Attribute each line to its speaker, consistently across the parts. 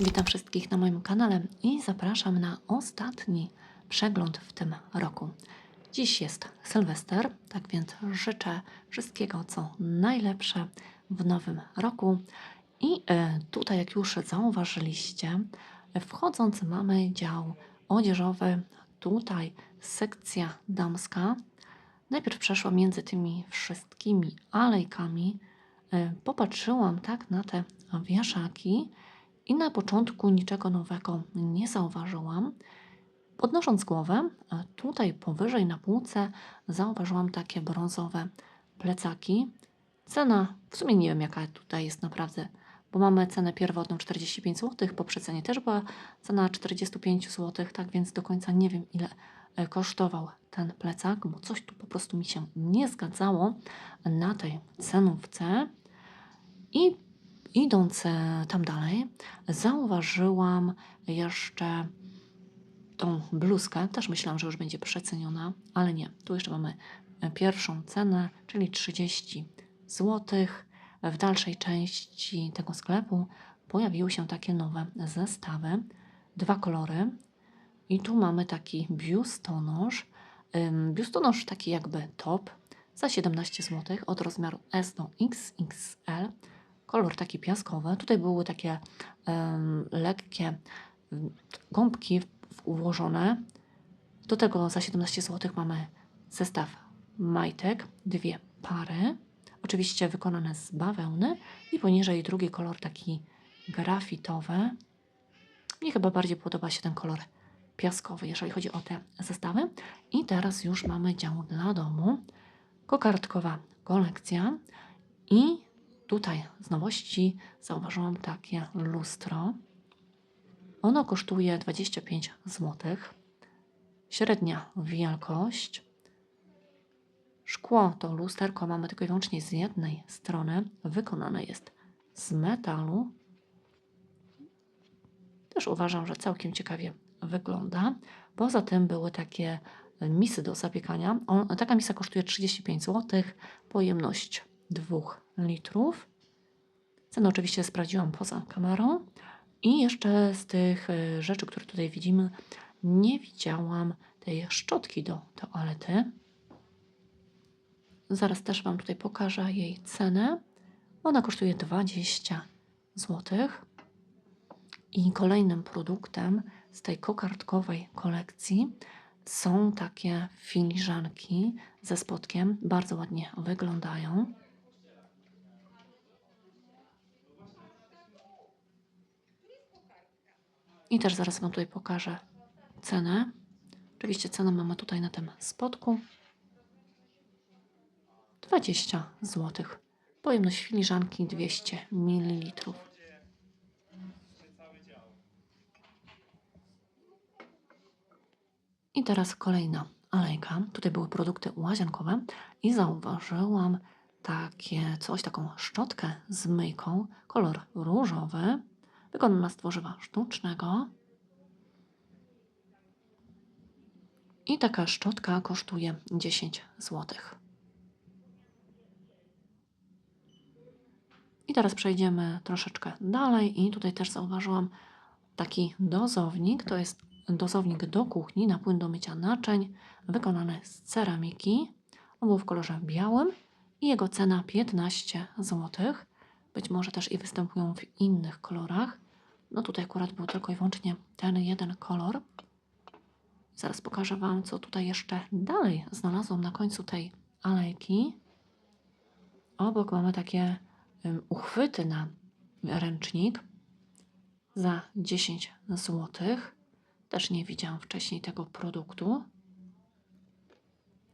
Speaker 1: Witam wszystkich na moim kanale i zapraszam na ostatni przegląd w tym roku. Dziś jest Sylwester, tak więc życzę wszystkiego co najlepsze w nowym roku. I e, tutaj, jak już zauważyliście, wchodząc mamy dział odzieżowy, tutaj sekcja damska. Najpierw przeszłam między tymi wszystkimi alejkami, e, popatrzyłam tak na te wieszaki i na początku niczego nowego nie zauważyłam. Podnosząc głowę, a tutaj powyżej na półce zauważyłam takie brązowe plecaki. Cena, w sumie nie wiem jaka tutaj jest naprawdę, bo mamy cenę pierwotną 45 zł, po przecenie też była cena 45 zł, tak więc do końca nie wiem ile e, kosztował ten plecak, bo coś tu po prostu mi się nie zgadzało na tej cenówce. I idąc e, tam dalej, zauważyłam jeszcze tą bluzkę. Też myślałam, że już będzie przeceniona, ale nie. Tu jeszcze mamy e, pierwszą cenę, czyli 30 zł. W dalszej części tego sklepu pojawiły się takie nowe zestawy. Dwa kolory. I tu mamy taki biustonosz. Biustonosz taki jakby top za 17 zł od rozmiaru S do XXL. Kolor taki piaskowy. Tutaj były takie ym, lekkie gąbki ułożone. Do tego za 17 zł mamy zestaw majtek, dwie pary. Oczywiście wykonane z bawełny i poniżej drugi kolor taki grafitowy. Mnie chyba bardziej podoba się ten kolor piaskowy, jeżeli chodzi o te zestawy. I teraz już mamy dział dla domu. Kokardkowa kolekcja. I tutaj z nowości zauważyłam takie lustro. Ono kosztuje 25 zł. Średnia wielkość. Szkło to lusterko mamy tylko i wyłącznie z jednej strony. Wykonane jest z metalu. Też uważam, że całkiem ciekawie wygląda. Poza tym były takie misy do zapiekania. On, taka misa kosztuje 35 zł. Pojemność 2 litrów. Cenę oczywiście sprawdziłam poza kamerą. I jeszcze z tych e, rzeczy, które tutaj widzimy, nie widziałam tej szczotki do toalety. Zaraz też Wam tutaj pokażę jej cenę. Ona kosztuje 20 zł. I kolejnym produktem z tej kokardkowej kolekcji są takie filiżanki ze spodkiem. Bardzo ładnie wyglądają. I też zaraz Wam tutaj pokażę cenę. Oczywiście cenę mamy tutaj na tym spodku. 20 zł. Pojemność filiżanki 200 ml. I teraz kolejna alejka. Tutaj były produkty łazienkowe i zauważyłam takie coś, taką szczotkę z myjką, kolor różowy, wykonana z tworzywa sztucznego. I taka szczotka kosztuje 10 zł. I teraz przejdziemy troszeczkę dalej i tutaj też zauważyłam taki dozownik. To jest dozownik do kuchni na płyn do mycia naczyń, wykonany z ceramiki. On był w kolorze białym i jego cena 15 zł. Być może też i występują w innych kolorach. No tutaj akurat był tylko i wyłącznie ten jeden kolor. Zaraz pokażę Wam, co tutaj jeszcze dalej znalazłam na końcu tej alejki. Obok mamy takie ym, uchwyty na ręcznik za 10 zł. Też nie widziałam wcześniej tego produktu.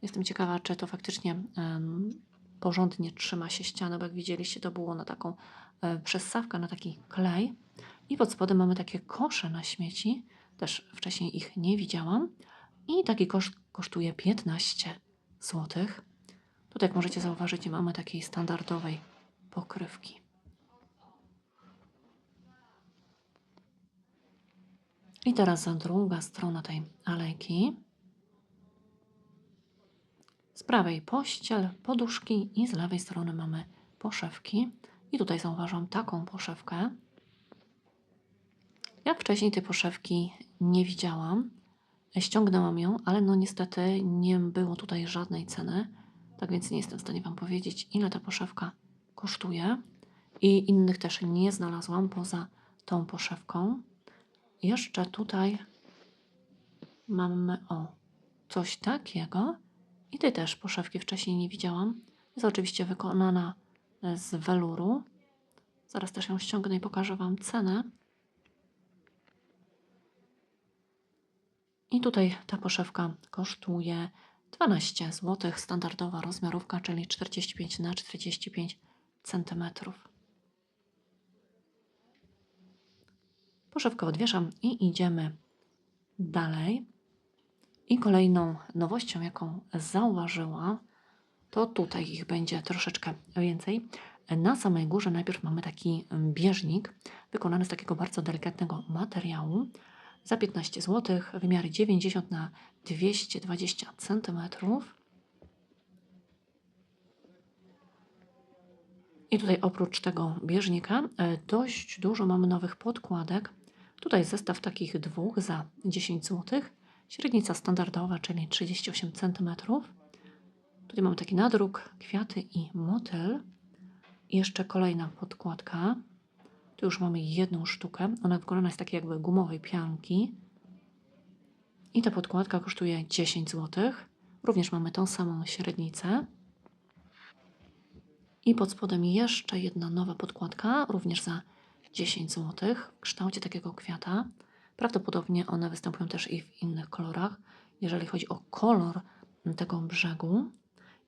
Speaker 1: Jestem ciekawa, czy to faktycznie em, porządnie trzyma się ścianę, bo jak widzieliście, to było na taką e, przessawkę, na taki klej. I pod spodem mamy takie kosze na śmieci. Też wcześniej ich nie widziałam. I taki kosz kosztuje 15 zł. Tutaj, jak możecie zauważyć, mamy takiej standardowej pokrywki. I teraz za druga strona tej alejki. Z prawej pościel, poduszki i z lewej strony mamy poszewki. I tutaj zauważam taką poszewkę. Jak wcześniej tej poszewki nie widziałam, ściągnęłam ją, ale no niestety nie było tutaj żadnej ceny, tak więc nie jestem w stanie Wam powiedzieć, ile ta poszewka kosztuje. I innych też nie znalazłam poza tą poszewką. Jeszcze tutaj mamy o coś takiego. I tej też poszewki wcześniej nie widziałam. Jest oczywiście wykonana z weluru. Zaraz też ją ściągnę i pokażę Wam cenę. I tutaj ta poszewka kosztuje 12 zł, standardowa rozmiarówka, czyli 45 na 45 cm. Poszewkę odwieszam i idziemy dalej. I kolejną nowością, jaką zauważyłam, to tutaj ich będzie troszeczkę więcej. Na samej górze najpierw mamy taki bieżnik wykonany z takiego bardzo delikatnego materiału za 15 zł, wymiary 90 na 220 cm. I tutaj oprócz tego bieżnika e, dość dużo mamy nowych podkładek. Tutaj zestaw takich dwóch za 10 zł. Średnica standardowa, czyli 38 cm. Tutaj mamy taki nadruk, kwiaty i motyl. I jeszcze kolejna podkładka. Tu już mamy jedną sztukę. Ona wykonana jest takiej jakby gumowej pianki. I ta podkładka kosztuje 10 zł. Również mamy tą samą średnicę. I pod spodem jeszcze jedna nowa podkładka, również za 10 zł, w kształcie takiego kwiata. Prawdopodobnie one występują też i w innych kolorach, jeżeli chodzi o kolor tego brzegu.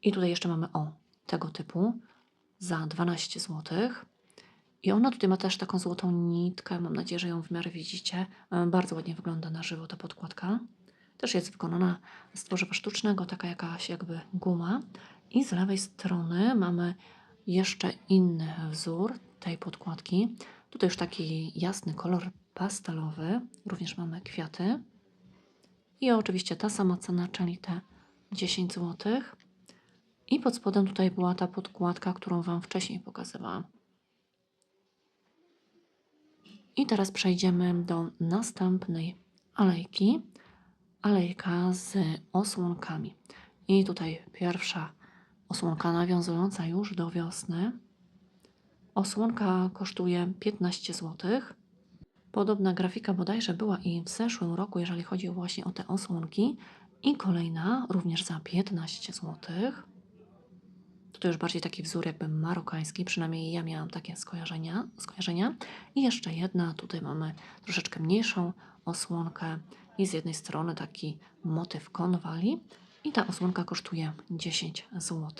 Speaker 1: I tutaj jeszcze mamy o tego typu za 12 zł. I ona tutaj ma też taką złotą nitkę. Mam nadzieję, że ją w miarę widzicie. E, Bardzo ładnie wygląda na żywo ta podkładka. Też jest wykonana z tworzywa sztucznego, taka jakaś jakby guma. I z lewej strony mamy jeszcze inny wzór tej podkładki. Tutaj już taki jasny kolor pastelowy. Również mamy kwiaty. I oczywiście ta sama cena, czyli te 10 zł. I pod spodem tutaj była ta podkładka, którą Wam wcześniej pokazywałam. I teraz przejdziemy do następnej alejki. Alejka z osłonkami. I tutaj pierwsza osłonka nawiązująca już do wiosny. Osłonka kosztuje 15 zł. Podobna grafika bodajże była i w zeszłym roku, jeżeli chodzi właśnie o te osłonki. I kolejna również za 15 zł. To już bardziej taki wzór jakby marokański, przynajmniej ja miałam takie skojarzenia. skojarzenia. I jeszcze jedna, tutaj mamy troszeczkę mniejszą osłonkę i z jednej strony taki motyw konwali i ta osłonka kosztuje 10 zł.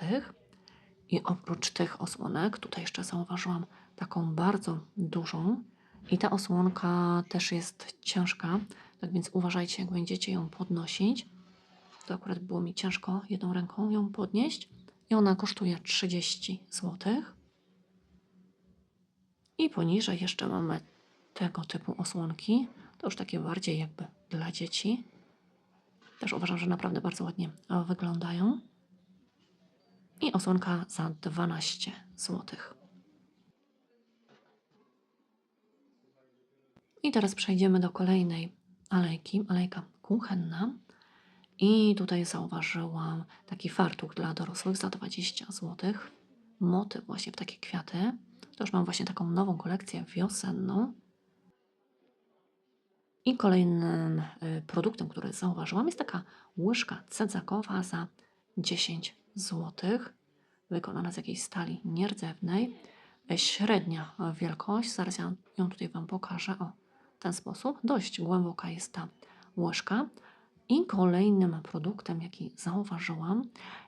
Speaker 1: I oprócz tych osłonek, tutaj jeszcze zauważyłam taką bardzo dużą i ta osłonka też jest ciężka, tak więc uważajcie jak będziecie ją podnosić. To akurat było mi ciężko jedną ręką ją podnieść i ona kosztuje 30 zł. I poniżej jeszcze mamy tego typu osłonki. To już takie bardziej jakby dla dzieci. Też uważam, że naprawdę bardzo ładnie wyglądają. I osłonka za 12 zł. I teraz przejdziemy do kolejnej alejki, alejka kuchenna. I tutaj zauważyłam taki fartuch dla dorosłych za 20 zł. Motyw właśnie w takie kwiaty. To już mam właśnie taką nową kolekcję wiosenną. I kolejnym y, produktem, który zauważyłam, jest taka łyżka cedzakowa za 10 zł. Wykonana z jakiejś stali nierdzewnej. Średnia wielkość, zaraz ja ją tutaj Wam pokażę. O, w ten sposób. Dość głęboka jest ta łyżka. I kolejnym produktem, jaki zauważyłam,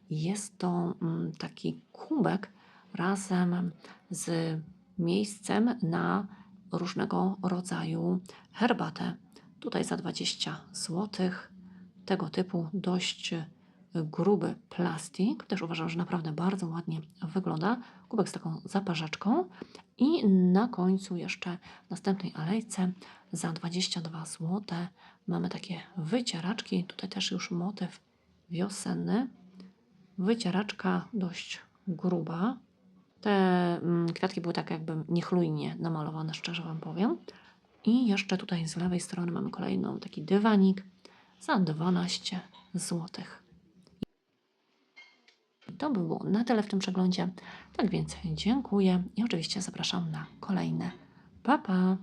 Speaker 1: jest to mm, taki kubek razem z miejscem na różnego rodzaju herbatę. Tutaj za 20 zł. Tego typu dość gruby plastik. Też uważam, że naprawdę bardzo ładnie wygląda. Kubek z taką zaparzaczką. I na końcu jeszcze w następnej alejce za 22 zł mamy takie wycieraczki. Tutaj też już motyw wiosenny. Wycieraczka dość gruba. Te mm, kwiatki były tak jakby niechlujnie namalowane, szczerze Wam powiem. I jeszcze tutaj z lewej strony mamy kolejną taki dywanik za 12 zł. To by było na tyle w tym przeglądzie. Tak więc dziękuję i oczywiście zapraszam na kolejne. Pa, pa!